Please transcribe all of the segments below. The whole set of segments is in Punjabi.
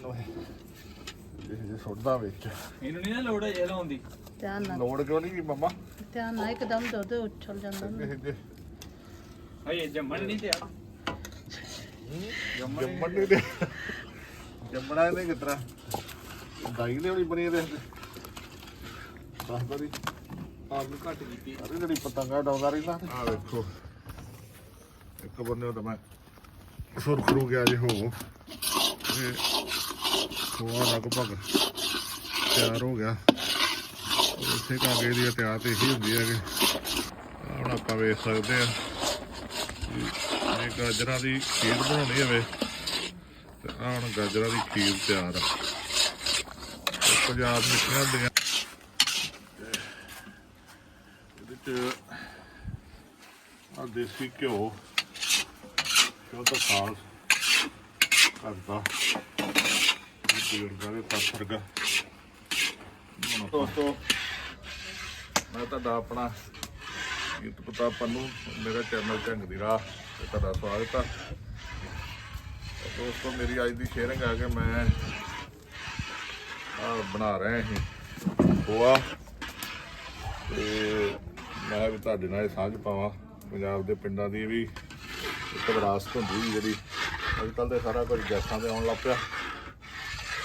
ਮੈਨੂੰ ਇਹ ਇਹ ਸੁੱਟਦਾ ਵਿੱਚ। ਇਹਨੂੰ ਨਹੀਂ ਨਾ ਲੋੜ ਹੈ ਇਹ ਲਾਉਣ ਦੀ। ਧਿਆਨ ਨਾਲ। ਲੋੜ ਕਿਉਂ ਨਹੀਂ ਮੰਮਾ? ਧਿਆਨ ਨਾਲ ਇੱਕਦਮ ਦੁੱਧ ਉਛਲ ਜਾਂਦਾ ਨਾ। ਇਹ ਜੇ ਹਏ ਜੰਮਣ ਨਹੀਂ ਤੇ ਆ ਜੰਮਣ ਨਹੀਂ ਦੇ ਜੰਮਣਾ ਇਹਨੇ ਕਿਤਰਾ? ਦਾਈ ਨੇ ਵੀ ਬਣੀ ਇਹਦੇ ਦੱਸਦਾ ਨਹੀਂ ਆਪ ਨੂੰ ਘੱਟ ਕੀਤੀ। ਅਰੇ ਜਿਹੜੀ ਪਤੰਗਾ ਡਾਉਂਦਾ ਰਹਿੰਦਾ। ਆ ਵੇਖੋ। ਇੱਕ ਬੰਨੇ ਤਾਂ ਮੈਂ ਸੁਰਖਰੂ ਗਿਆ ਜੇ ਹੋ। ਇਹ ਖੋਆ ਲਗਭਗ ਤਿਆਰ ਹੋ ਗਿਆ। ਇਸੇ ਕਾਗੇ ਦੀ ਤਿਆਰ ਤੇ ਇਹੀ ਹੁੰਦੀ ਹੈ ਕਿ ਹੁਣ ਆਪਾਂ ਵੇਖ ਸਕਦੇ ਆ ਵੀ ਇਹ ਗਾਜਰਾਂ ਦੀ ਖੀਰ ਬਣਾਉਣੀ ਹੋਵੇ ਤੇ ਆਹ ਹੁਣ ਗਾਜਰਾਂ ਦੀ ਖੀਰ ਤਿਆਰ ਆ। ਪੰਜਾਬ ਮਿੱਠੀਆਂ ਹੁੰਦੀਆਂ। ਇਹਦੇ ਚ ਆ ਦੇਸੀ ਘਿਓ। ਸ਼ੁੱਧ ਖਾਲ ਕਰਦਾ ਇਹ ਬਜ਼ੁਰਗਾਂ ਦੇ ਪੱਥਰਗਾ ਦੋਸਤੋ, ਮੈਂ ਤੁਹਾਡਾ ਆਪਣਾ ਗੀਤ ਪਤਾ ਪੰਨੂ ਮੇਰਾ ਚੈਨਲ ਝੰਗ ਦੀ ਰਾਹ ਤੇ ਤੁਹਾਡਾ ਸਵਾਗਤ ਆ। ਦੋਸਤੋ, ਮੇਰੀ ਅੱਜ ਦੀ ਸ਼ੇਅਰਿੰਗ ਆ ਕਿ ਮੈਂ ਆ ਬਣਾ ਰਹੇ ਹਾਂ ਖੋਆ ਤੇ ਮੈਂ ਵੀ ਤੁਹਾਡੇ ਨਾਲ ਇਹ ਸਾਂਝ ਪਾਵਾਂ। ਪੰਜਾਬ ਦੇ ਪਿੰਡਾਂ ਦੀ ਵੀ ਇੱਕ ਵਿਰਾਸਤ ਹੁੰਦੀ ਸੀ ਜਿਹੜੀ। ਅੱਜ ਕੱਲ੍ਹ ਤੇ ਸਾਰਾ ਕੁਝ ਗੈਸਾਂ ਤੇ ਆਉਣ ਲੱਗ ਪਿਆ।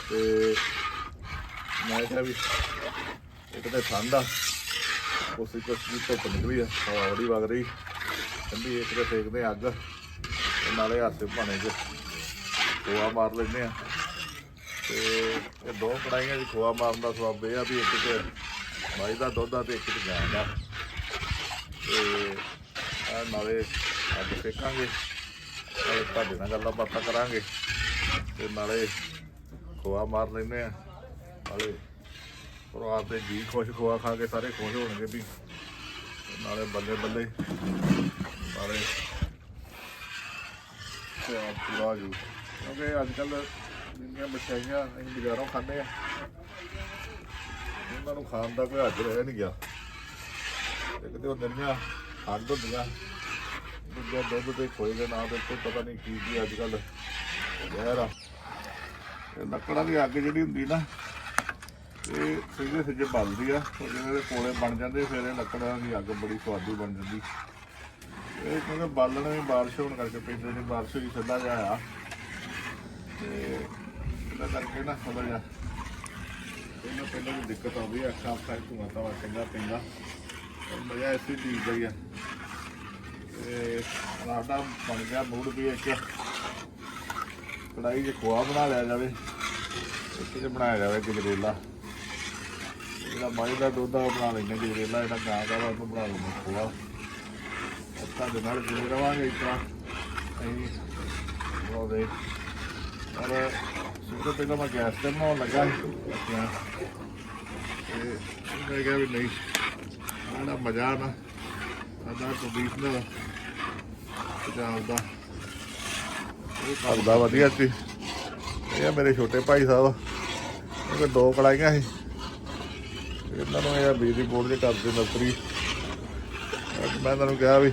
ਤੇ ਮੈਂ ਕਿਹਾ ਵੀ ਇੱਕ ਤਾਂ ਠੰਡ ਆ, ਉਸੇ ਕੁਛ ਵੀ ਧੁੱਪ ਨਿਕਲੀ ਆ, ਹਵਾ ਬੜੀ ਵਗ ਰਹੀ, ਠੰਡੀ ਇੱਕ ਤੇ ਸੇਕਦੇ ਅੱਗ, ਤੇ ਨਾਲੇ ਹਾਸੇ ਭਾਣੇ ਚ ਖੋਆ ਮਾਰ ਲੈਂਦੇ ਆ। ਤੇ ਇਹ ਦੋ ਕੜਾਈਆਂ 'ਚ ਖੋਆ ਮਾਰਨ ਦਾ ਸਵਾਬ ਇਹ ਆ ਵੀ ਇੱਕ ਤੇ ਮਾਈ ਦਾ ਦੁੱਧ ਆ ਤੇ ਇੱਕ ਤੇ ਗਾਂ ਦਾ। ਤੇ ਆ ਨਾਲੇ ਅੱਗ ਫੇਕਾਂਗੇ ਨਾਲੇ ਤੁਹਾਡੇ ਨਾਲ ਗੱਲਾਂ ਬਾਤਾਂ ਕਰਾਂਗੇ, ਤੇ ਨਾਲੇ ਖੋਆ ਮਾਰ ਲੈਂਦੇ ਆ। ਨਾਲੇ ਪਰਿਵਾਰ ਦੇ ਜੀ ਖੁਸ਼ ਖੋਆ ਖਾ ਕੇ ਸਾਰੇ ਖੁਸ਼ ਹੋਣਗੇ ਵੀ ਨਾਲੇ ਬੱਲੇ ਬੱਲੇ ਨਾਲੇ ਖੋਆ ਪੂਰਾ ਜੂ। ਕਿਉਂਕਿ ਅੱਜ ਕੱਲ ਜਿੰਨੀਆਂ ਮਠਿਆਈਆਂ ਅਸੀਂ ਬਾਜ਼ਾਰੋਂ ਖਾਂਦੇ ਆ, ਉਹਨਾਂ ਨੂੰ ਖਾਣ ਦਾ ਕੋਈ ਹੱਜ ਰਹਿ ਨਹੀਂ ਗਿਆ ਇੱਕ ਤੇ ਉਹ ਨਿਰਮਿਆ ਖੰਡ ਹੁੰਦੀਆਂ, ਦੂਜਾ ਦੁੱਧ ਤੇ ਖੋਏ ਦੇ ਨਾਂ ਦੇ ਉੱਤੇ ਪਤਾ ਨਹੀਂ ਕੀ ਕੀ ਅੱਜ ਕੱਲ ਜ਼ਹਿਰ ਆ। ਇਹ ਲੱਕੜਾਂ ਦੀ ਅੱਗ ਜਿਹੜੀ ਹੁੰਦੀ ਨਾ, ਇਹ ਸਿੱਧੇ ਸਿੱਧੇ ਬਲਦੀ ਆ, ਉਹ ਜਿਹੜੇ ਕੋਲੇ ਬਣ ਜਾਂਦੇ, ਫਿਰ ਇਹ ਲੱਕੜਾਂ ਦੀ ਅੱਗ ਬੜੀ ਸਵਾਦੀ ਬਣ ਜਾਂਦੀ। ਇਹ ਕਿਉਂਕਿ ਬਾਲਣ ਵੀ ਬਾਰਿਸ਼ ਹੋਣ ਕਰਕੇ ਪਿਛਲੇ ਦਿਨ ਬਾਰਿਸ਼ ਹੋਈ, ਸਿੱਧਾ ਜਿਹਾ ਆ। ਤੇ ਇਹਦਾ ਕਰਕੇ ਨਾ ਥੋੜਾ ਜਿਹਾ ਇਹਨਾਂ ਪਹਿਲਾਂ ਵੀ ਦਿੱਕਤ ਆਉਂਦੀ ਹੈ ਅੱਖਾਂ ਅੱਖਾਂ 'ਚ ਧੂਆਂ ਤਾਂ ਚੰਗਾ ਪੈਂਦਾ। ਮਜ਼ਾ ਇਸੇ ਚੀਜ਼ ਦਾ ਹੀ ਆ। ਤੇ ਸਾਡਾ ਬਣ ਗਿਆ ਮੂਡ ਵੀ ਇੱਕ। ਕੜਾਈ 'ਚ ਖੋਆ ਬਣਾ ਲਿਆ ਜਾਵੇ ਇੱਕ 'ਚ ਬਣਾਇਆ ਜਾਵੇ ਗਜਰੇਲਾ। ਇਹਦਾ ਮਾਈ ਦਾ ਦੁੱਧ ਆ ਉਹ ਬਣਾ ਲੈਂਦੇ ਗਜਰੇਲਾ, ਇਹਦਾ ਗਾਂ ਦਾ ਵਾ ਉਹਨੂੰ ਬਣਾ ਲੈਂਦੇ ਖੋਆ। ਅੱਛਾ ਦੇ ਨਾਲ ਜੁੜੇ ਰਵਾਂਗੇ ਇਸ ਤਰ੍ਹਾਂ ਅਸੀਂ ਉਹਦੇ ਪਰ ਸਭ ਤੋਂ ਪਹਿਲਾਂ ਮੈਂ ਗੈਸ ਤੇ ਬਣਾਉਣ ਲੱਗਾ ਸੀ ਤੇ ਮੈਂ ਕਿਹਾ ਵੀ ਨਹੀਂ, ਆਹ ਮਜ਼ਾ ਨਾ ਆਦਾ ਕੰਡੀਸ਼ਨਰ ਪੰਜਾਬ ਦਾ। ਇਹ ਵਧੀਆ ਸੀ। ਇਹ ਮੇਰੇ ਛੋਟੇ ਭਾਈ ਸਾਹਿਬ। ਇਹ ਦੋ ਕੜਾਈਆਂ ਸੀ। ਇਹਨਾਂ ਨੂੰ ਇਹ ਆ ਬਿਜਲੀ ਬੋਰਡ ਦੇ ਕਰਦੇ ਨੌਕਰੀ ਅੱਜ ਮੈਂ ਤੁਹਾਨੂੰ ਕਿਹਾ ਵੀ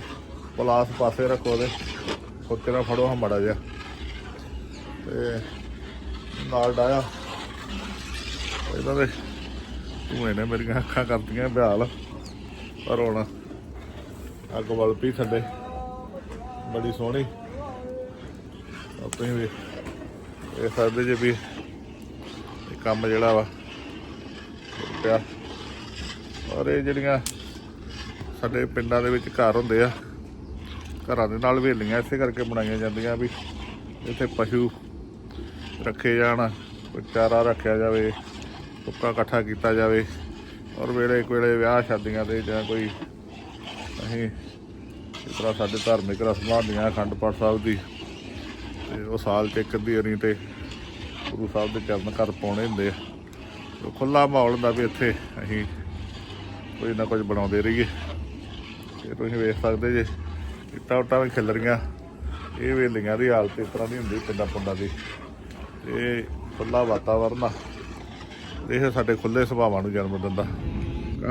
ਪਲਾਸ ਪਾਸੇ ਰੱਖੋ ਦੇ ਖੁੱਤੇ ਨਾਲ ਫੜੋ ਹਾਂ ਮੜਾ ਜਿਹਾ। ਤੇ ਨਾਲ ਡਾਇਆ। ਇਹਨਾਂ ਦੇ ਧੂਏ ਨੇ ਮੇਰੀਆਂ ਅੱਖਾਂ ਕਰਦੀਆਂ ਬਿਹਾਲ। ਪਰ ਹੁਣ ਅੱਗ ਵੱਲ ਪਈ ਥੱਲੇ। ਬੜੀ ਸੋਹਣੀ। ਆਪੇ ਵੀ ਇਹ ਸਕਦੇ ਜੇ ਵੀ ਇਹ ਕੰਮ ਜਿਹੜਾ ਵਾ ਪਿਆ। ਔਰ ਇਹ ਜਿਹੜੀਆਂ ਸਾਡੇ ਪਿੰਡਾਂ ਦੇ ਵਿੱਚ ਘਰ ਹੁੰਦੇ ਆ, ਘਰਾਂ ਦੇ ਨਾਲ ਹਵੇਲੀਆਂ ਇਸੇ ਕਰਕੇ ਬਣਾਈਆਂ ਜਾਂਦੀਆਂ ਵੀ ਇੱਥੇ ਪਸ਼ੂ ਰੱਖੇ ਜਾਣ, ਕੋਈ ਚਾਰਾ ਰੱਖਿਆ ਜਾਵੇ, ਕੁੱਕਾ ਇਕੱਠਾ ਕੀਤਾ ਜਾਵੇ। ਔਰ ਵੇਲੇ ਕੋਲੇ ਵਿਆਹ ਸ਼ਾਦੀਆਂ ਦੇ ਜਾਂ ਕੋਈ ਅਸੀਂ ਇਸ ਤਰ੍ਹਾਂ ਸਾਡੇ ਧਾਰਮਿਕ ਰਸਮਾਂ ਹੁੰਦੀਆਂ, ਅਖੰਡ ਪਾਠ ਸਾਹਿਬ ਦੀ। ਤੇ ਉਹ ਸਾਲ ਚ ਇੱਕ ਅੱਧੀ ਵਾਰੀ ਤੇ ਗੁਰੂ ਸਾਹਿਬ ਦੇ ਚਰਨ ਘਰ ਪਾਉਣੇ ਹੁੰਦੇ ਆ। ਤੇ ਖੁੱਲਾ ਮਾਹੌਲ ਹੁੰਦਾ ਵੀ ਇੱਥੇ ਅਸੀਂ ਕੋਈ ਨਾ ਕੁਝ ਬਣਾਉਂਦੇ ਰਹੀਏ। ਤੇ ਤੁਸੀਂ ਵੇਖ ਸਕਦੇ ਜੇ, ਇੱਟਾਂ ਉੱਟਾਂ ਵੀ ਖਿਲਰੀਆਂ। ਇਹ ਵੇਲੀਆਂ ਦੀ ਹਾਲਤ ਇਸ ਤਰ੍ਹਾਂ ਦੀ ਹੁੰਦੀ ਪਿੰਡਾਂ ਪੁੰਡਾਂ ਦੀ। ਇਹ ਖੁੱਲਾ ਵਾਤਾਵਰਨ ਆ। ਇਹ ਸਾਡੇ ਖੁੱਲੇ ਸੁਭਾਵਾਂ ਨੂੰ ਜਨਮ ਦਿੰਦਾ।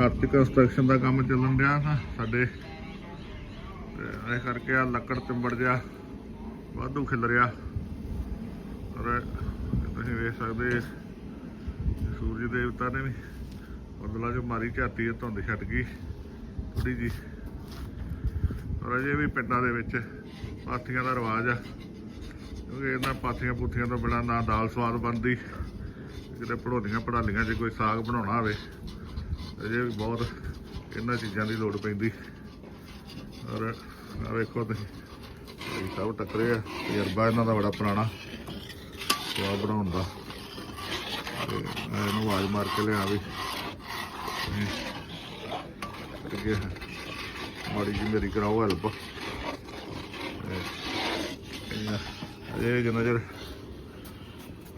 ਆਰਥਿਕ ਕੰਸਟਰਕਸ਼ਨ ਦਾ ਕੰਮ ਚੱਲਣ ਰਿਹਾ ਸਾਡੇ, ਤੇ ਇਹ ਕਰਕੇ ਆ ਲੱਕੜ ਚੰਬੜ ਜਿਆ ਵਾਧੂ ਖਿਲਰਿਆ ਔਰ ਤੁਸੀਂ ਵੇਖ ਸਕਦੇ ਸੂਰਜ ਦੇਵਤਾ ਨੇ ਵੀ ਬੱਦਲਾਂ 'ਚ ਮਾਰੀ ਝਾਤੀ ਹੈ ਧੁੰਦ ਛੱਡ ਗਈ ਥੋੜੀ ਜੀ ਔਰ ਅਜੇ ਵੀ ਪਿੰਡਾਂ ਦੇ ਵਿੱਚ ਪਾਥੀਆਂ ਦਾ ਰਿਵਾਜ ਆ। ਕਿਉਂਕਿ ਇਹਨਾਂ ਪਾਥੀਆਂ ਪੂਥੀਆਂ ਤੋਂ ਬਿਨਾਂ ਨਾ ਦਾਲ ਸਵਾਦ ਬਣਦੀ, ਕਿਤੇ ਪੜੋਲੀਆਂ ਪੜਾਲੀਆਂ 'ਚ ਕੋਈ ਸਾਗ ਬਣਾਉਣਾ ਹੋਵੇ, ਅਜੇ ਵੀ ਬਹੁਤ ਇਹਨਾਂ ਚੀਜ਼ਾਂ ਦੀ ਲੋੜ ਪੈਂਦੀ। ਔਰ ਵੇਖੋ ਤੁਸੀਂ। ਇਹ ਸਭ ਟੱਕਰੇ ਆ। ਤਜਰਬਾ ਇਹਨਾਂ ਦਾ ਬੜਾ ਪੁਰਾਣਾ। ਸਵਾਦ ਬਣਾਉਣ ਦਾ। ਤੇ ਮੈਂ ਇਹਨੂੰ ਆਵਾਜ਼ ਮਾਰ ਕੇ ਲਿਆ ਵੀ ਅੱਗੇ ਮਾੜੀ ਜੀ ਮੇਰੀ ਕਰਾਓ ਹੈਲਪ ਇਹ ਜਿੰਨਾ ਚਿਰ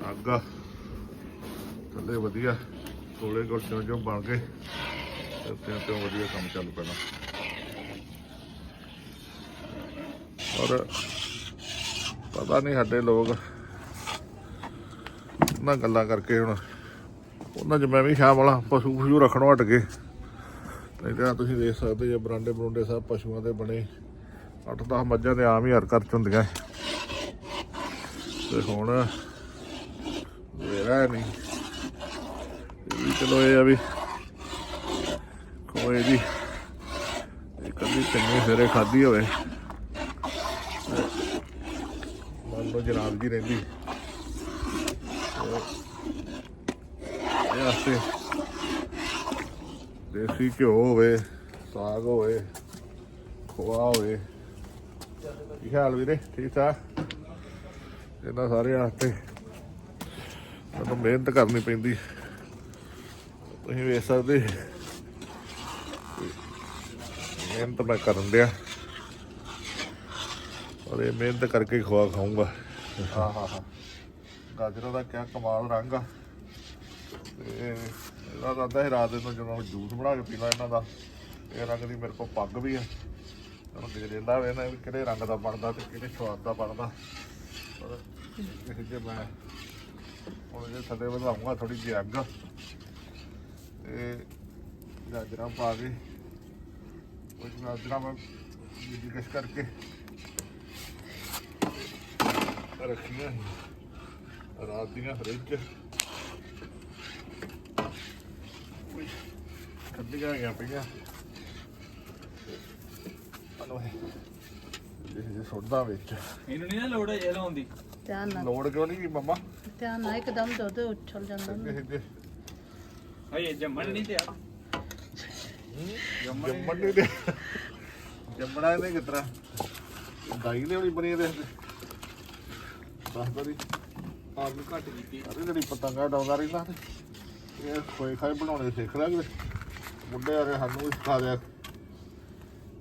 ਅੱਗਾ ਥੱਲੇ ਵਧੀਆ ਕੋਲੇ ਕੋਲ ਚੋਂ ਚੋਂ ਬਣ ਕੇ ਤੇ ਤਿਉਂ ਵਧੀਆ ਕੰਮ ਚੱਲ ਪੈਣਾ। ਔਰ ਪਤਾ ਨਹੀਂ ਸਾਡੇ ਲੋਕ ਉਹਨਾਂ ਗੱਲਾਂ ਕਰਕੇ ਹੁਣ ਉਹਨਾਂ 'ਚ ਮੈਂ ਵੀ ਸ਼ਾਮਲ ਹਾਂ, ਪਸ਼ੂ ਪਸ਼ੂ ਰੱਖਣੋਂ ਹਟ ਗਏ ਨਹੀਂ ਤਾਂ ਤੁਸੀਂ ਦੇਖ ਸਕਦੇ ਜੇ ਬਰਾਂਡੇ ਬਰੁੰਡੇ ਸਭ ਪਸ਼ੂਆਂ ਦੇ ਬਣੇ। 8-10 ਮੱਝਾਂ ਦੇ ਆਮ ਹੀ ਹਰ ਘਰ 'ਚ ਹੁੰਦੀਆਂ। ਤੇ ਹੁਣ ਵੇਰਾ ਨਹੀਂ। ਚਲੋ ਇਹ ਆ ਵੀ ਕੋਈ ਜੀ ਇਹ ਕਦੀ ਚੰਗੇ ਫੇਰੇ ਖਾਦੀ ਹੋਵੇ। ਮੰਨ ਜਨਾਬ ਜੀ ਰਹਿੰਦੀ ਇਹ ਆਸਤੇ ਦੇਸੀ ਘਿਓ ਹੋਵੇ, ਸਾਗ ਹੋਵੇ, ਖੋਆ ਹੋਵੇ। ਕੀ ਹਾਲ ਵੀਰੇ? ਠੀਕ ਠਾਕ? ਇਹਨਾਂ ਸਾਰੇ ਆਸਤੇ ਤੁਹਾਨੂੰ ਮਿਹਨਤ ਕਰਨੀ ਪੈਂਦੀ। ਤੁਸੀਂ ਵੇਖ ਸਕਦੇ ਮਿਹਨਤ ਮੈਂ ਕਰਨ ਡਿਆ ਔਰ ਇਹ ਮਿਹਨਤ ਕਰਕੇ ਹੀ ਖਵਾ ਖਾਊਂਗਾ। ਹਾਂ ਹਾਂ ਹਾਂ ਗਾਜਰਾਂ ਦਾ ਕਿਆ ਕਮਾਲ ਰੰਗ ਆ। ਤੇ ਇਹਦਾ ਤਾਂ ਹੀ ਰਾਤ ਨੂੰ ਜਦੋਂ ਜੂਸ ਬਣਾ ਕੇ ਪੀਣਾ ਇਹਨਾਂ ਦਾ, ਇਹ ਰੰਗ ਦੀ ਮੇਰੇ ਕੋਲ ਪੱਗ ਵੀ ਆ। ਹੁਣ ਦੇ ਦਿੰਦਾ ਵੇ ਨਾ ਵੀ ਕਿਹੜੇ ਰੰਗ ਦਾ ਬਣਦਾ ਤੇ ਕਿਹੜੇ ਸਵਾਦ ਦਾ ਬਣਦਾ। ਜੇ ਮੈਂ ਹੁਣ ਜੇ ਥੱਲੇ ਵਧਾਉਂਗਾ ਥੋੜੀ ਜਿਹੀ ਅੱਗ। ਤੇ ਗਾਜਰਾਂ ਪਾ ਕੇ ਕੁਝ ਗਾਜਰਾਂ ਮੈਂ ਜੀ ਕਸ਼ ਕਰਕੇ ਰੱਖੀਆਂ ਸੀ। ਰਾਤ ਦੀਆਂ ਫਰਿੱਜ। ਕੱਢੀਆਂ ਗਈਆਂ ਪਈਆਂ। ਹਲੋ ਇਹ। ਜੇ ਸੁੱਟਦਾ ਵਿੱਚ। ਇਹਨੂੰ ਨਹੀਂ ਨਾ ਲੋੜ ਹੈ ਇਹ ਲਾਉਣ ਦੀ। ਧਿਆਨ ਨਾਲ। ਲੋੜ ਕਿਉਂ ਨਹੀਂ ਮੰਮਾ? ਧਿਆਨ ਨਾਲ ਇੱਕਦਮ ਦੁੱਧ ਉਛਲ ਜਾਂਦਾ ਜੇ ਹਏ ਜੰਮਣ ਨਹੀਂ ਤੇ ਆ ਜੰਮਣ ਨਹੀਂ ਦੇ ਜੰਮਣਾ ਇਹਨੇ ਕਿਤਰਾ ਦਾਈ ਨੇ ਹੋਣੀ ਬਣੀ ਇਹਦੇ। ਦੱਸ ਬਰੀ ਆਲੂ ਘੱਟ ਕੀਤੀ। ਅਰੇ ਜਿਹੜੀ ਪਤੰਗਾ ਡਾਉਂਦਾ ਰਹਿੰਦਾ ਤੇ ਇਹ ਖੋਏ ਖਾਏ ਬਣਾਉਣੇ ਸਿੱਖ ਲਿਆ ਕਿ ਮੁੰਡੇ ਆ ਕੇ ਸਾਨੂੰ ਵੀ ਸਿਖਾ ਦਿਆ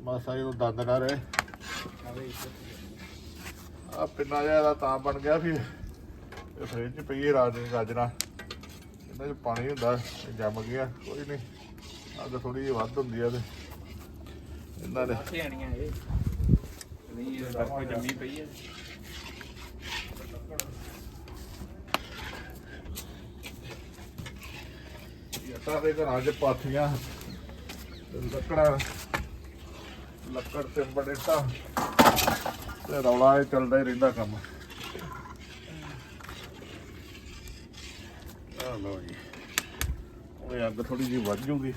ਮਾਸਾ ਇਹ ਦੰਦ ਨਾ ਰਹੇ। ਆ ਪਿੰਨਾ ਜਿਹਾ ਦਾ ਤਾਂ ਬਣ ਗਿਆ ਵੀ ਇਹ ਫਰਿੱਜ ਪਈ ਰਾਤ ਦੀ ਗਾਜਰਾਂ। ਇਹਨਾਂ 'ਚ ਪਾਣੀ ਹੁੰਦਾ ਜੰਮ ਗਿਆ ਕੋਈ ਨਹੀਂ। ਅੱਗ ਥੋੜੀ ਜਿਹੀ ਵੱਧ ਹੁੰਦੀ ਆ ਤੇ ਇਹਨਾਂ ਨੇ ਇਹ। ਨਹੀਂ ਇਹ ਬਰਫ ਜੰਮੀ ਪਈ ਹੈ ਜੱਟਾਂ ਦੇ ਘਰਾਂ 'ਚ ਪਾਥੀਆਂ। ਲੱਕੜਾਂ, ਲੱਕੜ ਤੇ ਬੜੇਟਾ ਤੇ ਰੌਲਾ ਇਹ ਚੱਲਦਾ ਹੀ ਰਹਿੰਦਾ ਕੰਮ। ਆ ਲਓ ਜੀ। ਉਹ ਅੱਗ ਥੋੜੀ ਜਿਹੀ ਵੱਧ ਜੂਗੀ।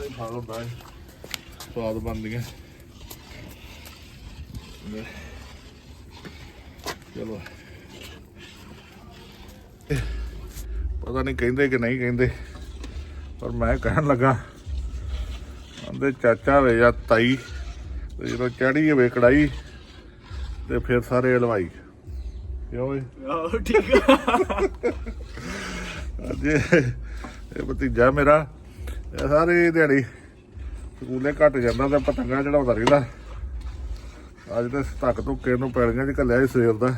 ਇਹ ਖਾ ਲਓ ਬਾਈ ਸਵਾਦ ਬਣਦੀਆਂ। ਚਲੋ ਪਤਾ ਨਹੀਂ ਕਹਿੰਦੇ ਕਿ ਨਹੀਂ ਕਹਿੰਦੇ ਪਰ ਮੈਂ ਕਹਿਣ ਲੱਗਾ ਕਹਿੰਦੇ ਚਾਚਾ ਵੇ ਜਾਂ ਤਾਈ ਤੇ ਜਦੋਂ ਚੜੀ ਹੋਵੇ ਕੜਾਈ ਤੇ ਫਿਰ ਸਾਰੇ ਹਲਵਾਈ। ਕਿਉਂ ਓਏ? ਆਹੋ ਠੀਕ ਆ। ਅੱਜ ਇਹ ਇਹ ਭਤੀਜਾ ਮੇਰਾ ਇਹ ਸਾਰੀ ਦਿਹਾੜੀ ਸਕੂਲੇ ਘੱਟ ਜਾਂਦਾ ਤੇ ਪਤੰਗਾਂ ਚੜਾਉਂਦਾ ਰਹਿੰਦਾ। ਅੱਜ ਤੇ ਧੱਕ ਧੁੱਕੇ ਨੂੰ ਪੈਲੀਆਂ 'ਚ ਘੱਲਿਆ ਸੀ ਸਵੇਰ ਦਾ।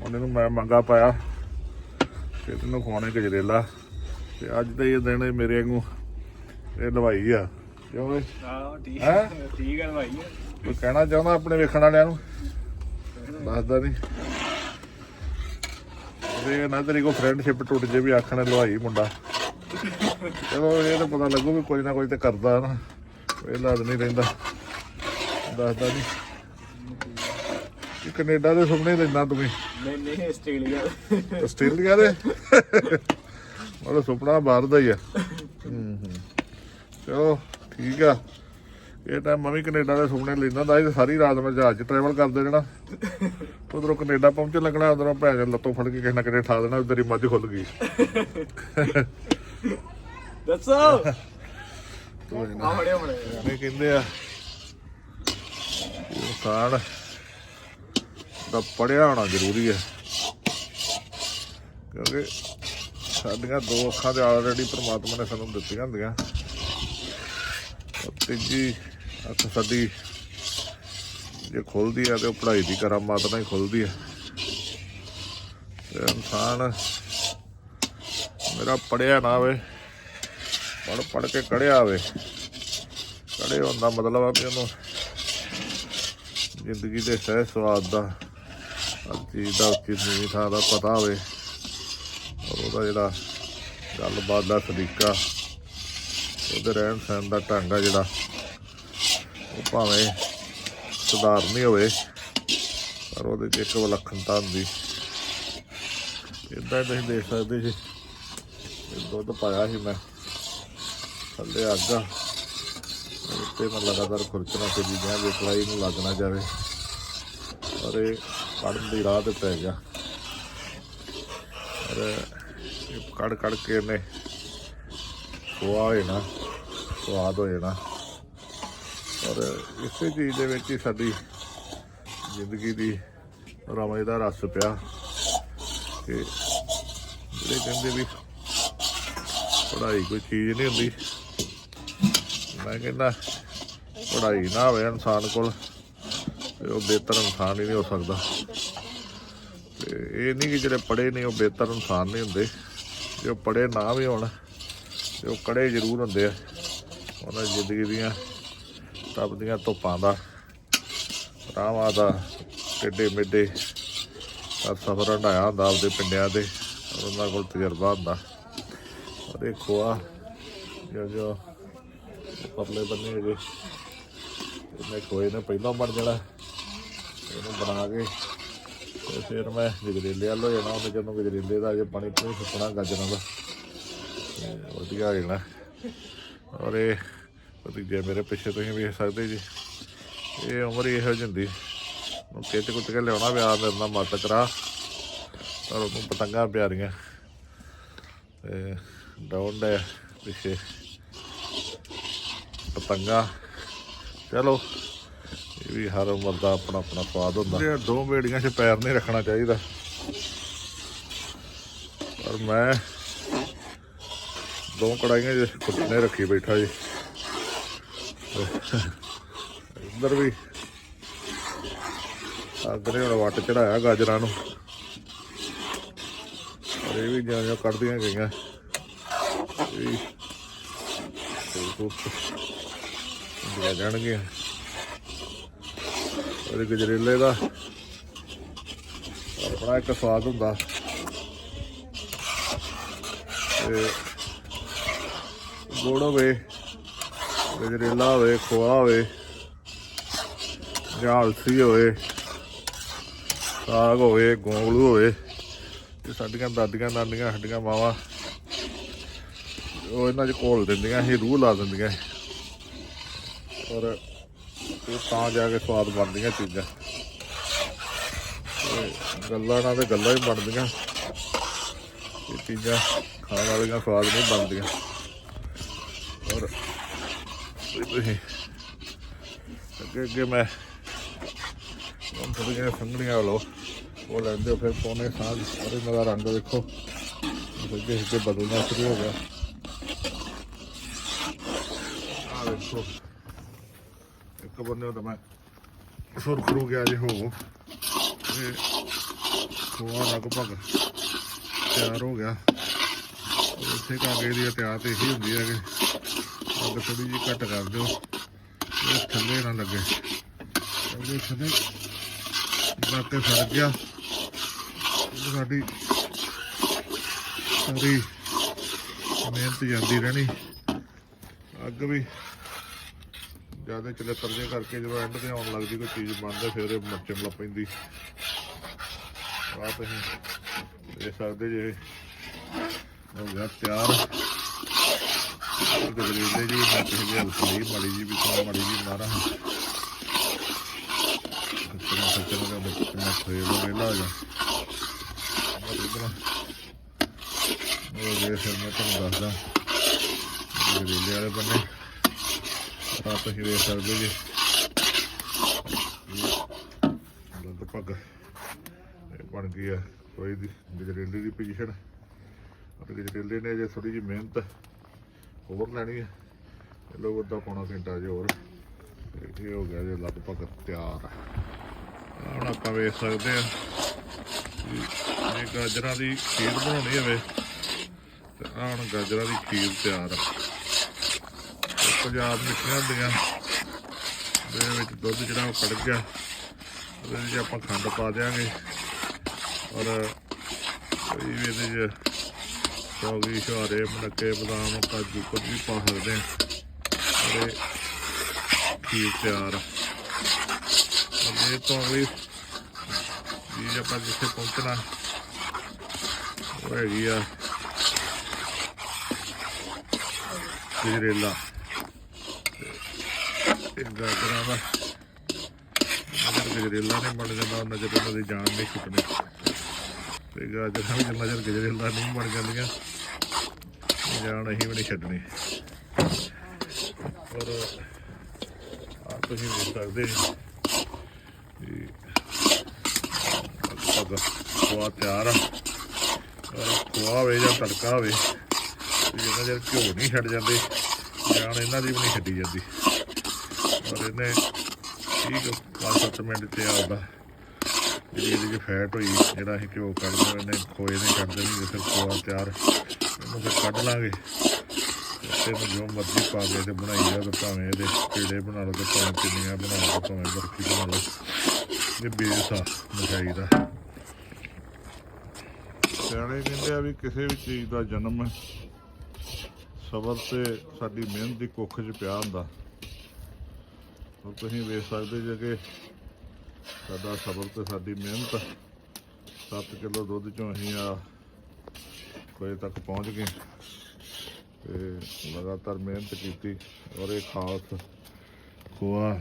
ਉਹਨੇ ਨੂੰ ਮੈਂ ਮੰਗਾ ਪਾਇਆ ਤੇ ਤੈਨੂੰ ਖਵਾਉਣੇ ਗਜਰੇਲਾ। ਤੇ ਅੱਜ ਤੇ ਇਹ ਦਿਨ ਇਹ ਮੇਰੇ ਵਾਂਗੂ ਇਹ ਲਵਾਈ ਆ। ਕਿਉਂ ਆਹੋ ਠੀਕ ਹੈਂ? ਠੀਕ ਆ ਕੋਈ ਕਹਿਣਾ ਚਾਹੁੰਦਾ ਆਪਣੇ ਵੇਖਣ ਵਾਲਿਆਂ ਨੂੰ? ਦੱਸਦਾ ਨਹੀਂ ਇਹ ਨਾ ਤੇਰੀ ਕੋ ਫਰੈਂਡਸ਼ਿਪ ਟੁੱਟ ਜੇ ਵੀ ਆਖਣ ਲਵਾਈ ਮੁੰਡਾ। ਚਲੋ ਇਹ ਤਾਂ ਪਤਾ ਲੱਗੂ ਵੀ ਕੋਈ ਨਾ ਕੋਈ ਤੇ ਕਰਦਾ ਨਾ। ਵੇਲਾ ਨਹੀਂ ਰਹਿੰਦਾ। ਦੱਸਦਾ ਨਹੀਂ ਕੈਨੇਡਾ ਦੇ ਸੁਪਨੇ ਲੈਂਦਾ ਤੂੰ ਵੀ ਨਹੀਂ ਨਹੀਂ ਆਸਟ੍ਰੇਲੀਆ ਆਸਟ੍ਰੇਲੀਆ ਦੇ? ਉਹਦਾ ਸੁਪਨਾ ਬਾਹਰ ਦਾ ਹੀ ਆ। ਹੂੰ ਹੂੰ। ਚਲੋ ਠੀਕ ਆ। ਇਹ ਤਾਂ ਮੈਂ ਵੀ ਕੈਨੇਡਾ ਦੇ ਸੁਪਨੇ ਲੈਂਦਾ ਸੀ ਤੇ ਸਾਰੀ ਰਾਤ ਮੈਂ ਜਹਾਜ਼ 'ਚ ਟਰੈਵਲ ਕਰਦੇ ਰਹਿਣਾ। ਉਧਰੋਂ ਕੈਨੇਡਾ ਪਹੁੰਚਣ ਲੱਗਣਾ ਉਧਰੋਂ ਭੈਣ ਚੋਦ ਲੱਤੋਂ ਫੜ ਕੇ ਕਿਸੇ ਨਾ ਕਿਤੇ ਠਾ ਦੇਣਾ ਵੀ ਤੇਰੀ ਮੱਝ ਖੁੱਲ ਗਈ। ਦੱਸੋ। ਤੂੰ ਇਹ ਨਾ- ਆ ਫੜਿਆ ਫੜਿਆ ਐਵੇਂ ਕਹਿੰਦੇ ਆ ਇਨਸਾਨ ਦਾ ਪੜਿਆ ਹੋਣਾ ਜ਼ਰੂਰੀ ਹੈ। ਕਿਉਂਕਿ ਸਾਡੀਆਂ ਦੋ ਅੱਖਾਂ ਤੇ ਆਲਰੇਡੀ ਪ੍ਰਮਾਤਮਾ ਨੇ ਸਾਨੂੰ ਦਿੱਤੀਆਂ ਹੁੰਦੀਆਂ। ਤੀਜੀ ਅੱਖ ਸਾਡੀ ਜੇ ਖੁੱਲਦੀ ਹੈ ਤੇ ਉਹ ਪੜ੍ਹਾਈ ਦੀ ਕਰਾਮਾਤ ਨਾਲ ਹੀ ਖੁੱਲਦੀ ਹੈ ਇਨਸਾਨ ਮੇਰਾ ਪੜਿਆ ਨਾ ਹੋਵੇ ਪੜ ਪੜ ਕੇ ਕੜਿਆ ਹੋਵੇ ਕੜੇ ਹੋਣ ਦਾ ਮਤਲਬ ਆ ਵੀ ਉਹਨੂੰ ਜ਼ਿੰਦਗੀ ਦੇ ਸਹਿ ਸਵਾਦ ਦਾ ਚੀਜ਼ ਦਾ ਕਿੰਨੀ ਥਾਂ ਦਾ ਪਤਾ ਹੋਵੇ, ਔਰ ਉਹਦਾ ਜਿਹੜਾ ਗੱਲਬਾਤ ਦਾ ਸਲੀਕਾ ਉਹਦੇ ਰਹਿਣ ਸਹਿਣ ਦਾ ਢੰਗ ਆ ਜਿਹੜਾ, ਉਹ ਭਾਵੇਂ ਸੁਧਾਰਨੀ ਹੋਵੇ, ਪਰ ਉਹਦੇ 'ਚ ਇੱਕ ਵਿਲੱਖਣਤਾ ਹੁੰਦੀ। ਇਦਾਂ ਤੁਸੀਂ ਦੇਖ ਸਕਦੇ ਜੀ, ਇਹ ਦੁੱਧ ਪਾਇਆ ਸੀ ਮੈਂ, ਥੱਲੇ ਅੱਗ ਆ ਉੱਤੇ ਮੈਂ ਲਗਾਤਾਰ ਖੁਰਚਣਾ ਤੇ ਜੀਆਂ ਦੇ ਨੂੰ ਲੱਗ ਨਾ ਜਾਵੇ। ਔਰ ਇਹ ਕੱਢਣ ਦੀ ਰਾਹ ਤੇ ਪੈ ਗਿਆ। ਔਰ ਇਹ ਕੱਢ ਕੱਢ ਕੇ ਇਹਨੇ ਖੋਆ ਹੋਏ ਨਾ, ਸਵਾਦ ਹੋਏ ਨਾ। ਔਰ ਇਸੇ ਚੀਜ਼ ਦੇ ਵਿੱਚ ਹੀ ਸਾਡੀ ਜ਼ਿੰਦਗੀ ਦੀ ਰਮਜ ਦਾ ਰਸ ਪਿਆ ਕਿ ਜਿਹੜੇ ਕਹਿੰਦੇ ਵੀ ਪੜ੍ਹਾਈ ਕੋਈ ਚੀਜ਼ ਨਹੀਂ ਹੁੰਦੀ, ਮੈਂ ਕਹਿੰਦਾ ਪੜ੍ਹਾਈ ਨਾ ਹੋਵੇ ਇਨਸਾਨ ਕੋਲ, ਤੇ ਉਹ ਬਿਹਤਰ ਇਨਸਾਨ ਹੀ ਨਹੀਂ ਹੋ ਸਕਦਾ। ਇਹ ਨਹੀਂ ਕਿ ਜਿਹੜੇ ਪੜ੍ਹੇ ਨਹੀਂ ਉਹ ਬਿਹਤਰ ਇਨਸਾਨ ਨਹੀਂ ਹੁੰਦੇ। ਜੋ ਉਹ ਪੜ੍ਹੇ ਨਾ ਵੀ ਹੋਣ, ਤੇ ਉਹ ਕੜੇ ਜ਼ਰੂਰ ਹੁੰਦੇ ਆ। ਉਹਨਾਂ ਜ਼ਿੰਦਗੀ ਦੀਆਂ ਤਪਦੀਆਂ ਧੁੱਪਾਂ ਦਾ, ਰਾਵਾਂ ਦਾ, ਟੇਡੇ ਮੇਡੇ ਸਫ਼ਰ ਹੰਡਾਇਆ ਹੁੰਦਾ ਆਪਦੇ ਪਿੰਡਿਆਂ ਦੇ, ਉਹਨਾਂ ਕੋਲ ਤਜਰਬਾ ਹੁੰਦਾ। ਔਰ ਇਹ ਖੋਆ ਜੋ ਜੋ ਪਰਲੇ ਬੰਨੇ ਹੈਗੇ ਇਹਨੇ ਖੋਏ ਨੇ, ਪਹਿਲਾਂ ਬਣ ਜਾਣਾ, ਇਹਨੂੰ ਬਣਾ ਕੇ ਤੇ ਫਿਰ ਮੈਂ ਗਜਰੇਲੇ ਵੱਲ ਹੋ ਜਾਣਾ ਉਹਨੇ ਜਦੋਂ ਗਜਰੇਲੇ ਦਾ ਜੇ ਪਾਣੀ ਪੂਣੀ ਸੁੱਕਣਾ ਗਾਜਰਾਂ ਦਾ। ਵਧੀਆ ਹੋ ਜਾਣਾ। ਔਰ ਇਹ ਭਤੀਜੇ ਮੇਰੇ ਪਿੱਛੇ ਤੁਸੀਂ ਵੇਖ ਸਕਦੇ ਜੀ। ਇਹ ਉਮਰ ਹੀ ਇਹੋ ਜਿਹੀ ਹੁੰਦੀ। ਉਹ ਖਿੱਚ ਕੁੱਟ ਕੇ ਲਿਆਉਣਾ ਪਿਆ, ਮੇਰੇ ਨਾਲ ਮਤ ਕਰਾ। ਪਰ ਉਹਨੂੰ ਪਤੰਗਾਂ ਪਿਆਰੀਆਂ। ਤੇ ਡਾਉਨ ਦੇ ਪਿੱਛੇ। ਪਤੰਗਾ। ਚਲੋ। ਇਹ ਵੀ ਹਰ ਉਮਰ ਦਾ ਆਪਣਾ ਆਪਣਾ ਸਵਾਦ ਹੁੰਦਾ। ਇਹ ਦੋ ਬੇੜੀਆਂ 'ਚ ਪੈਰ ਨਹੀਂ ਰੱਖਣਾ ਚਾਹੀਦਾ। ਪਰ ਮੈਂ ਦੋ ਕੜਾਈਆਂ 'ਚ ਕੁੱਟਨੇ ਰੱਖੀ ਬੈਠਾ ਜੀ। ਇੱਧਰ ਵੀ ਅੱਗ ਨੇ ਹੁਣ ਵੱਟ ਚੜਾਇਆ ਗਾਜਰਾਂ ਨੂੰ। ਔਰ ਇਹ ਵੀ ਜਿਉਂ ਜਿਉਂ ਕੱਢਦੀਆਂ ਗਈਆਂ। ਇਹ ਵੀ ਉਹਦੇ ਗਜਰੇਲੇ ਦਾ। ਆਪਣਾ ਇੱਕ ਸਵਾਦ ਹੁੰਦਾ। ਤੇ ਗੁੜ ਹੋਵੇ, ਗਜਰੇਲਾ ਹੋਵੇ, ਖੋਆ ਹੋਵੇ, ਜਾਂ ਅਲਸੀ ਹੋਵੇ, ਸਾਗ ਹੋਵੇ, ਗੋਂਗਲੂ ਹੋਵੇ ਤੇ ਸਾਡੀਆਂ ਦਾਦੀਆਂ, ਨਾਨੀਆਂ, ਸਾਡੀਆਂ ਮਾਵਾਂ, ਉਹ ਇਹਨਾਂ 'ਚ ਘੋਲ ਦਿੰਦੀਆਂ ਸੀ ਰੂਹ ਲਾ ਦਿੰਦੀਆਂ। ਔਰ ਇਹ ਤਾਂ ਜਾ ਕੇ ਸਵਾਦ ਬਣਦੀਆਂ ਚੀਜ਼ਾਂ। ਗੱਲਾਂ ਨਾਲ ਤੇ ਗੱਲਾਂ ਹੀ ਬਣਦੀਆਂ। ਇਹ ਚੀਜ਼ਾਂ ਖਾਣ ਵਾਲੀਆਂ ਸਵਾਦ ਨਹੀਂ ਬਣਦੀਆਂ। ਔਰ ਤੁਸੀਂ ਅੱਗੇ ਅੱਗੇ ਮੈਂ ਹੁਣ ਥੋੜ੍ਹੀਆਂ ਸੰਗੜੀਆਂ ਲਓ, ਉਹ ਲੈਂਦੇ ਹੋ, ਫਿਰ ਪੌਣੇ ਸਾਹ ਸਾਰੇ ਇਹਨਾਂ ਦਾ ਰੰਗ ਦੇਖੋ। ਅੱਗੇ ਅੱਗੇ ਬਦਲਣਾ ਸ਼ੁਰੂ ਹੋ ਗਿਆ। ਆ ਦੇਖੋ। ਇੱਕ ਬੰਨੇ ਤਾਂ ਮੈਂ ਸੁਰਖਰੂ ਗਿਆ ਜੇ ਹੋ। ਤੇ ਖੋਆ ਲਗਭਗ ਤਿਆਰ ਹੋ ਗਿਆ। ਔਰ ਇੱਥੇ ਕਾਗੇ ਦੀ ਤਿਆਰ ਤੇ ਇਹੀ ਹੁੰਦੀ ਹੈ ਕਿ ਅੱਗ ਥੋੜੀ ਜਿਹੀ ਘੱਟ ਕਰ ਦਿਓ। ਇਹ ਥੱਲੇ ਨਾ ਲੱਗੇ। ਉਹਦੇ ਥੱਲੇ ਬਾਤੇ ਫੜ ਗਿਆ। ਸਾਡੀ ਸਾਰੀ ਮਿਹਨਤ ਜਾਂਦੀ ਰਹਿਣੀ। ਅੱਗ ਵੀ ਜ਼ਿਆਦਾ ਚਲੇਤਰ ਜੇ ਕਰਕੇ ਜਦੋਂ ਐਂਡ ਤੇ ਆਉਣ ਲੱਗਦੀ ਕੋਈ ਚੀਜ਼ ਬਣਦੇ ਫਿਰ ਇਹ ਮੱਚਣ ਲੱਗ ਪੈਂਦੀ। ਆ ਤੁਸੀਂ ਦੇਖ ਸਕਦੇ ਜੇ। ਹੋ ਗਿਆ ਤਿਆਰ। ਗਜਰੇਲੇ ਜੀ, ਮੈਂ ਕਿਸੇ ਦੀ ਲਈ ਮਾੜੀ ਜੀ ਵੀ ਮਾੜੀ ਜੀ ਬਣਾ ਰਹਾ ਸੱਚਣਾ ਸੱਚਣਾ ਦਾ ਬੱਚਾ ਮੈਂ ਫੇਰ ਹੋ ਰਿਹਾ ਜਾ। ਉਹ ਇਧਰ ਮੈਂ ਤੁਹਾਨੂੰ ਦੱਸਦਾ। ਗਜਰੇਲੇ ਵਾਲੇ ਬੰਨੇ। ਆ ਤੁਸੀਂ ਵੇਖ ਸਕਦੇ ਜੀ। ਲਗਭਗ ਬਣ ਗਈ ਆ ਕੋਈ ਦੀ ਗਜਰੇਲੇ ਦੀ ਪੋਜੀਸ਼ਨ ਅਤੇ ਗਜਰੇਲੇ ਨੇ ਜੇ ਥੋੜੀ ਜਿਹੀ ਮਿਹਨਤ ਹੋਰ ਲੈਣੀ ਹੈ ਇਹ ਲੋਕ ਅੱਧਾ ਪੌਣਾ ਘੰਟਾ ਜੇ ਹੋਰ। ਇਹ ਹੋ ਗਿਆ ਜੇ ਲਗਭਗ ਤਿਆਰ। ਆਹ ਹੁਣ ਆਪਾਂ ਵੇਖ ਸਕਦੇ ਆ ਇਹ ਗਾਜਰਾਂ ਦੀ ਖੀਰ ਬਣਾਉਣੀ ਹੋਵੇ। ਤੇ ਆਹ ਹੁਣ ਗਾਜਰਾਂ ਦੀ ਖੀਰ ਤਿਆਰ। ਆ ਪੰਜਾਬ ਮਿੱਠੀਆਂ ਹੁੰਦੀਆਂ ਦੇ ਵਿੱਚ ਦੁੱਧ ਜਿਹੜਾ ਉਹ ਕੜ ਗਿਆ। ਉਹਦੇ ਵਿੱਚ ਆਪਾਂ ਖੰਡ ਪਾ ਦਿਆਂਗੇ। ਔਰ ਕੋਈ ਵੀ ਇਹਦੇ 'ਚ ਸੌਗੀ ਸ਼ਹਾਰੇ ਮਨੱਕੇ ਬਦਾਮ, ਕਾਜੂ ਕੁਝ ਵੀ ਪਾ ਸਕਦੇ ਹਾਂ। ਔਰ ਇਹ ਖੀਰ ਤਿਆਰ ਆ। ਅਜੇ ਤੋਂ ਵੀ ਚੀਜ਼ ਆਪਾਂ ਜਿੱਥੇ ਪਹੁੰਚਣਾ, ਉਹ ਹੈਗੀ ਆ ਗਜਰੇਲਾ। ਤੇ ਇਹ ਗਾਜਰਾਂ ਦਾ। ਅਗਰ ਗਜਰੇਲਾ ਨਹੀਂ ਬਣ ਜਾਂਦਾ ਨਜ਼ਰ ਉਹਨਾਂ ਦੀ ਜਾਨ ਨਹੀਂ ਛੁੱਟਣੀ ਤੇ ਗਾਜਰਾਂ ਵੀ ਜਿੰਨਾ ਚਿਰ ਗਜਰੇਲਾ ਨਹੀਂ ਬਣ ਜਾਂਦੀਆਂ। ਜਾਨ ਅਸੀਂ ਵੀ ਨਹੀਂ ਛੱਡਣੀ। ਔਰ ਆ ਤੁਸੀਂ ਦੇਖ ਸਕਦੇ ਜੀ ਵੀ ਖੋਆ ਤਿਆਰ ਆ। ਔਰ ਖੋਆ ਹੋਵੇ ਜਾਂ ਤੜਕਾ ਹੋਵੇ ਤੇ ਜਿੰਨਾ ਚਿਰ ਘਿਓ ਨਹੀਂ ਛੱਡ ਜਾਂਦੇ। ਜਾਨ ਇਹਨਾਂ ਦੀ ਵੀ ਨਹੀਂ ਛੱਡੀ ਜਾਂਦੀ। ਪਰ ਇਹਨੇ ਠੀਕ 5-7 ਮਿੰਟ ਤੇ ਆਉਂਦਾ ਜਿਹੜੀ ਇਹਦੇ ਫੈਟ ਹੋਈ, ਜਿਹੜਾ ਅਸੀਂ ਘਿਓ ਕੱਢਦੇ ਇਹਨੇ ਖੋਏ ਨੇ ਕੱਢ ਦੇਣੀ ਜੇ ਫਿਰ ਖੋਆ ਤਿਆਰ। ਇਹਨੂੰ ਫਿਰ ਕੱਢ ਲਾਂਗੇ। ਤੇ ਇਹਨੂੰ ਜੋ ਮਰਜ਼ੀ ਪਾ ਕੇ ਤੇ ਬਣਾਈ ਜਾ ਤੇ ਭਾਵੇਂ ਇਹਦੇ ਪੇੜੇ ਬਣਾ ਲਓ ਤੇ ਭਾਵੇਂ ਪਿੰਨੀਆਂ ਬਣਾ ਲਓ ਭਾਵੇਂ ਬਰਫੀ ਬਣਾ ਲਓ। ਇਹ ਬੇਸ ਆ ਮਠਾਈ ਦਾ। ਸਿਆਣੇ ਕਹਿੰਦੇ ਆ ਵੀ ਕਿਸੇ ਵੀ ਚੀਜ਼ ਦਾ ਜਨਮ ਸਬਰ ਤੇ ਸਾਡੀ ਮਿਹਨਤ ਦੀ ਕੁੱਖ 'ਚ ਪਿਆ ਹੁੰਦਾ। ਹੁਣ ਤੁਸੀਂ ਵੇਖ ਸਕਦੇ ਜੇ ਕਿ ਸਾਡਾ ਸਬਰ ਤੇ ਸਾਡੀ ਮਿਹਨਤ 7 ਕਿਲੋ ਦੁੱਧ ਚੋਂ ਅਸੀਂ ਆ ਕੋਈ ਤੱਕ ਪਹੁੰਚ ਗਏ ਤੇ ਲਗਾਤਾਰ ਮਿਹਨਤ ਕੀਤੀ ਔਰ ਇਹ ਖਾਸ ਖੋਆ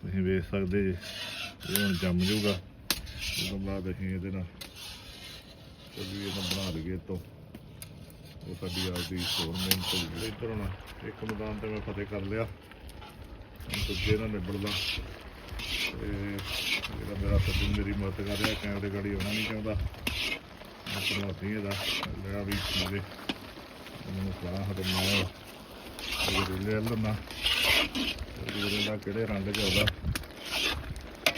ਤੁਸੀਂ ਵੇਖ ਸਕਦੇ ਜੇ, ਇਹ ਹੁਣ ਜੰਮ ਜਾਊਗਾ। ਇਹ ਤੋਂ ਬਾਅਦ ਅਸੀਂ ਇਹਦੇ ਨਾਲ ਕੋਈ ਇਹਨੂੰ ਬਣਾ ਲਈਏ ਤੋਂ ਉਹ ਸਾਡੀ ਆਪਦੀ ਹੋਰ ਮਿਹਨਤ ਹੋਈ ਇੱਧਰ ਇੱਕ ਮੈਦਾਨ ਤੇ ਮੈਂ ਫਤਿਹ ਕਰ ਲਿਆ। ਦੂਜੇ ਨਾਲ ਨਿਬੜਦਾ। ਤੇ ਜਿਹੜਾ ਮੇਰਾ ਸੱਜਣ ਮੇਰੀ ਮਦਦ ਕਰ ਰਿਹਾ ਕੈਮਰੇ ਗਾੜੀ ਆਉਣਾ ਨਹੀਂ ਚਾਹੁੰਦਾ। ਮਤਲਬ ਇਹਦਾ, ਜਿਹੜਾ ਵੀ ਮੇਰੇ ਮੈਨੂੰ ਸਲਾਹ ਹਟ ਮੈਂ ਇਹ ਲੈ ਲੈਣਾ ਇਹ ਦਾ ਕਿਹੜੇ ਰੰਗ ਚ ਆਉਂਦਾ।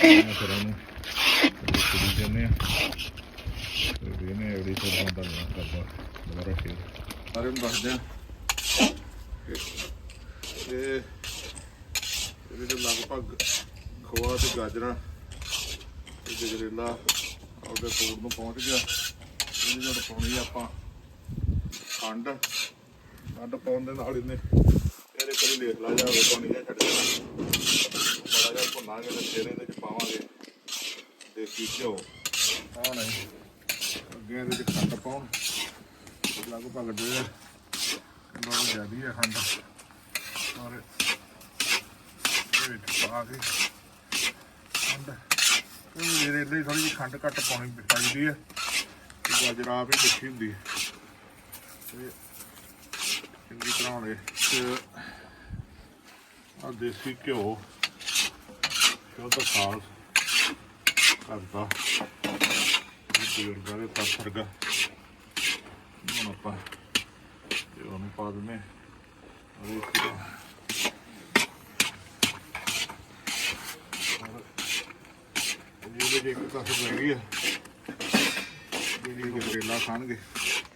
ਮੈਂ ਫਿਰ ਉਹਨੂੰ ਕੁੜੀ ਜੰਨੇ ਆ ਇਹਨੇ ਅਗਲੀ ਤੋਂ ਬੰਦਾ ਨਾ ਕਰਦਾ। ਦੁਬਾਰਾ ਫਿਰ। ਸਾਰੇ ਨੂੰ ਦੱਸਦੇ ਆ ਇਹ ਇਹਦੇ ਚ ਲਗਭਗ ਖੋਆ ਤੇ ਗਾਜਰਾਂ ਤੇ ਗਜਰੇਲਾ ਆਪਦੇ ਤੋੜ ਨੂੰ ਪਹੁੰਚ ਗਿਆ। ਇਹਦੇ ਨਾਲ ਪਾਉਣੀ ਆਪਾਂ ਖੰਡ ਖੰਡ ਪਾਉਣ ਦੇ ਨਾਲ ਇਹਨੇ ਇਹਦੇ ਕਰੀ ਲੇਖ ਲਾ ਜਾਵੇ ਪਾਣੀ ਜਿਹਾ ਛੱਡ ਦੇਣਾ। ਬੜਾ ਜਿਹਾ ਭੁੰਨਾਂਗੇ ਤੇ ਫਿਰ ਇਹਦੇ ਚ ਪਾਵਾਂਗੇ ਦੇਸੀ ਘਿਓ। ਆਹ ਨਹੀਂ, ਅੱਗੇ ਇਹਦੇ ਚ ਖੰਡ ਪਾਉਣ। ਲਗਭਗ ਡੇਢ, ਬਹੁਤ ਜ਼ਿਆਦੀ ਹੈ ਖੰਡ। ਔਰ ਵਿੱਚ ਪਾ ਕੇ। ਖੰਡ ਉਹ ਮੇਰੇ ਲਈ ਥੋੜੀ ਜਿਹੀ ਖੰਡ ਘੱਟ ਪਾਉਣੀ ਚਾਹੀਦੀ ਹੈ ਗਾਜਰਾਂ ਵੀ ਮਿੱਠੀ ਹੁੰਦੀ ਹੈ ਤੇ ਚੰਗੀ ਤਰ੍ਹਾਂ ਹੋਵੇ ਤੇ ਆ ਦੇਸੀ ਘਿਓ ਸ਼ੁੱਧ ਖਾਸ ਕਰਦਾ ਬਜ਼ੁਰਗਾਂ ਦੇ ਤੱਤ ਹੁਣ ਆਪਾਂ ਇਹ ਉਹਨੂੰ ਪਾ ਦਿੰਦੇ ਉਹ ਇੱਕ ਜੇ ਇੱਕ ਕਸਰ ਰਹਿ ਗਈ ਹੈ ਜਿਹੜੀ ਗਜਰੇਲਾ ਖਾਣਗੇ।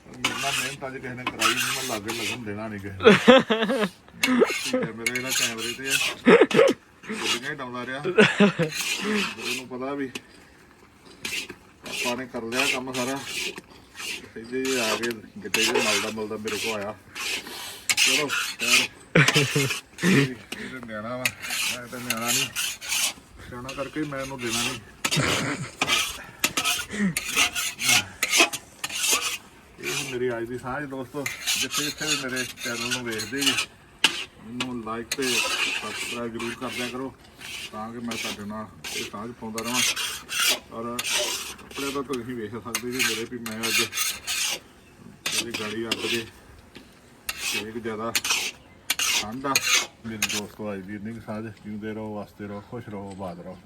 ਮੇਰੇ ਮਿਹਨਤ ਅੱਜ ਕਿਸੇ ਨੇ ਕਰਾਈ ਨਹੀਂ ਮੈਂ ਲਾਗੇ ਲੱਗਣ ਦੇਣਾ ਨਹੀਂ ਕਿਸੇ ਨੂੰ। ਠੀਕ ਇਹਦਾ ਕੈਮਰੇ ਤੇ ਆ। ਗੱਡੀਆਂ ਹੀ ਡਾਉਂਦਾ ਰਿਹਾ। ਉਹਨੂੰ ਪਤਾ ਵੀ ਆਪਾਂ ਨੇ ਕਰ ਲਿਆ ਕੰਮ ਸਾਰਾ। ਇਹਦੇ ਜੇ ਆ ਕੇ ਗਿੱਟੇ ਜੇ ਮਲਦਾ ਮਲਦਾ ਮੇਰੇ ਕੋ ਆਇਆ। ਚਲੋ ਯਾਰ ਇਹ ਨਿਆਣਾ ਵਾ, ਮੈਂ ਤਾਂ ਨਿਆਣਾ ਨਹੀਂ ਸਿਆਣਾ ਕਰਕੇ ਮੈਂ ਇਹਨੂੰ ਦੇਣਾ ਨਹੀਂ ਇਹ ਮੇਰੀ ਅੱਜ ਦੀ ਸਾਂਝ ਦੋਸਤੋ, ਜਿੱਥੇ ਜਿੱਥੇ ਵੀ ਮੇਰੇ ਚੈਨਲ ਨੂੰ ਵੇਖਦੇ ਜੀ, ਮੈਨੂੰ ਲਾਈਕ ਤੇ ਸਬਸਕ੍ਰਾਈਬ ਜ਼ਰੂਰ ਕਰਦਿਆ ਕਰੋ, ਤਾਂ ਕਿ ਮੈਂ ਤੁਹਾਡੇ ਨਾਲ ਇਹ ਸਾਂਝ ਪਾਉਂਦਾ ਰਹਾਂ। ਔਰ ਕੱਪੜੇ ਤੋਂ ਤੁਸੀਂ ਵੇਖ ਸਕਦੇ ਜੀ ਮੇਰੇ ਵੀ ਮੈਂ ਅੱਜ ਇਹਦੀ ਗਾੜੀ ਅੱਗ ਦੇ ਇੱਕ ਜ਼ਿਆਦਾ ਠੰਡ ਆ। ਮੇਰੇ ਦੋਸਤੋ, ਅੱਜ ਦੀ ਇੰਨੀ ਕੁ ਸਾਂਝ ਜਿਉਂਦੇ ਰਹੋ, ਵਸਦੇ ਰਹੋ, ਖੁਸ਼ ਰਹੋ, ਆਬਾਦ ਰਹੋ।